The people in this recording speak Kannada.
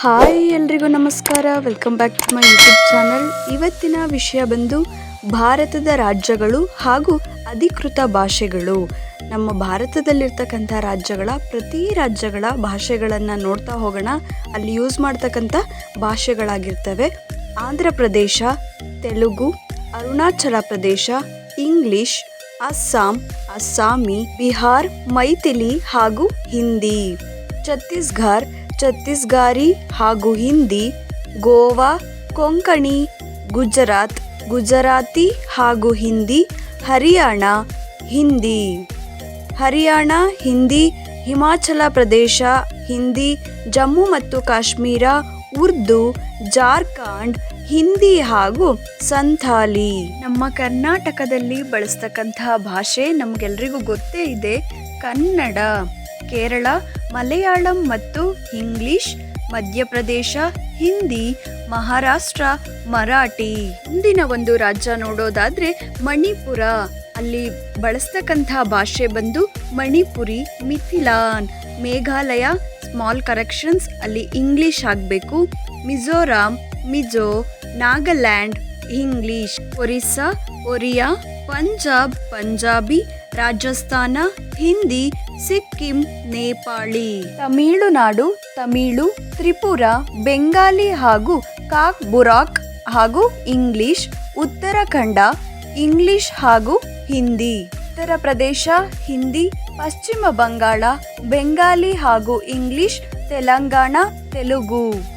ಹಾಯ್ ಎಲ್ರಿಗೂ ನಮಸ್ಕಾರ. Welcome back to my YouTube channel ಇವತ್ತಿನ ವಿಷಯ ಬಂದು ಭಾರತದ ರಾಜ್ಯಗಳು ಹಾಗೂ ಅಧಿಕೃತ ಭಾಷೆಗಳು. ನಮ್ಮ ಭಾರತದಲ್ಲಿರ್ತಕ್ಕಂಥ ರಾಜ್ಯಗಳ ಪ್ರತಿ ರಾಜ್ಯಗಳ ಭಾಷೆಗಳನ್ನು ನೋಡ್ತಾ ಹೋಗೋಣ. ಅಲ್ಲಿ ಯೂಸ್ ಮಾಡ್ತಕ್ಕಂಥ ಭಾಷೆಗಳಾಗಿರ್ತವೆ. ಆಂಧ್ರ ಪ್ರದೇಶ, ತೆಲುಗು, ಅರುಣಾಚಲ ಪ್ರದೇಶ, ಇಂಗ್ಲಿಷ್, ಅಸ್ಸಾಂ, ಅಸ್ಸಾಮಿ, ಬಿಹಾರ್, ಮೈಥಿಲಿ ಹಾಗೂ ಹಿಂದಿ. ಛತ್ತೀಸ್ಗಢ ಛತ್ತೀಸ್ಗಾರಿ ಹಾಗೂ ಹಿಂದಿ, ಗೋವಾ, ಕೊಂಕಣಿ, ಗುಜರಾತ್, ಗುಜರಾತಿ ಹಾಗೂ ಹಿಂದಿ, ಹರಿಯಾಣ ಹಿಂದಿ. ಹರಿಯಾಣ, ಹಿಂದಿ, ಹಿಮಾಚಲ ಪ್ರದೇಶ, ಹಿಂದಿ, ಜಮ್ಮು ಮತ್ತು ಕಾಶ್ಮೀರ, ಉರ್ದು, ಜಾರ್ಖಂಡ್, ಹಿಂದಿ ಹಾಗೂ ಸಂಥಾಲಿ. ನಮ್ಮ ಕರ್ನಾಟಕದಲ್ಲಿ ಬಳಸ್ತಕ್ಕಂತಹ ಭಾಷೆ ನಮಗೆಲ್ರಿಗೂ ಗೊತ್ತೇ ಇದೆ ಕನ್ನಡ. ಕೇರಳ ಮಲಯಾಳಂ ಮತ್ತು ಇಂಗ್ಲಿಷ್, ಮಧ್ಯಪ್ರದೇಶ, ಹಿಂದಿ, ಮಹಾರಾಷ್ಟ್ರ, ಮರಾಠಿ. ಮುಂದಿನ ಒಂದು ರಾಜ್ಯ ನೋಡೋದಾದ್ರೆ ಮಣಿಪುರ. ಅಲ್ಲಿ ಬಳಸ್ತಕ್ಕಂಥ ಭಾಷೆ ಬಂದು ಮಣಿಪುರಿ, ಮಿಥಿಲಾನ್. ಮೇಘಾಲಯ ಸ್ಮಾಲ್ ಕರೆಕ್ಷನ್ಸ್ ಅಲ್ಲಿ ಇಂಗ್ಲಿಷ್ ಆಗಬೇಕು. ಮಿಜೋರಾಂ, ಮಿಜೋ, ನಾಗಾಲ್ಯಾಂಡ್ ಇಂಗ್ಲಿಷ್, ಒರಿಸ್ಸಾ, ಒರಿಯಾ, ಪಂಜಾಬ್, ಪಂಜಾಬಿ, ರಾಜಸ್ಥಾನ, ಹಿಂದಿ, ಸಿಕ್ಕಿಂ, ನೇಪಾಳಿ. ತಮಿಳುನಾಡು, ತಮಿಳು, ತ್ರಿಪುರ, ಬೆಂಗಾಲಿ ಹಾಗೂ ಕಾಕ್ ಬುರಾಕ್ ಹಾಗೂ ಇಂಗ್ಲಿಷ್, ಉತ್ತರಾಖಂಡ, ಇಂಗ್ಲಿಷ್ ಹಾಗೂ ಹಿಂದಿ. ಉತ್ತರ ಪ್ರದೇಶ, ಹಿಂದಿ, ಪಶ್ಚಿಮ ಬಂಗಾಳ, ಬೆಂಗಾಲಿ ಹಾಗೂ ಇಂಗ್ಲಿಷ್, ತೆಲಂಗಾಣ, ತೆಲುಗು.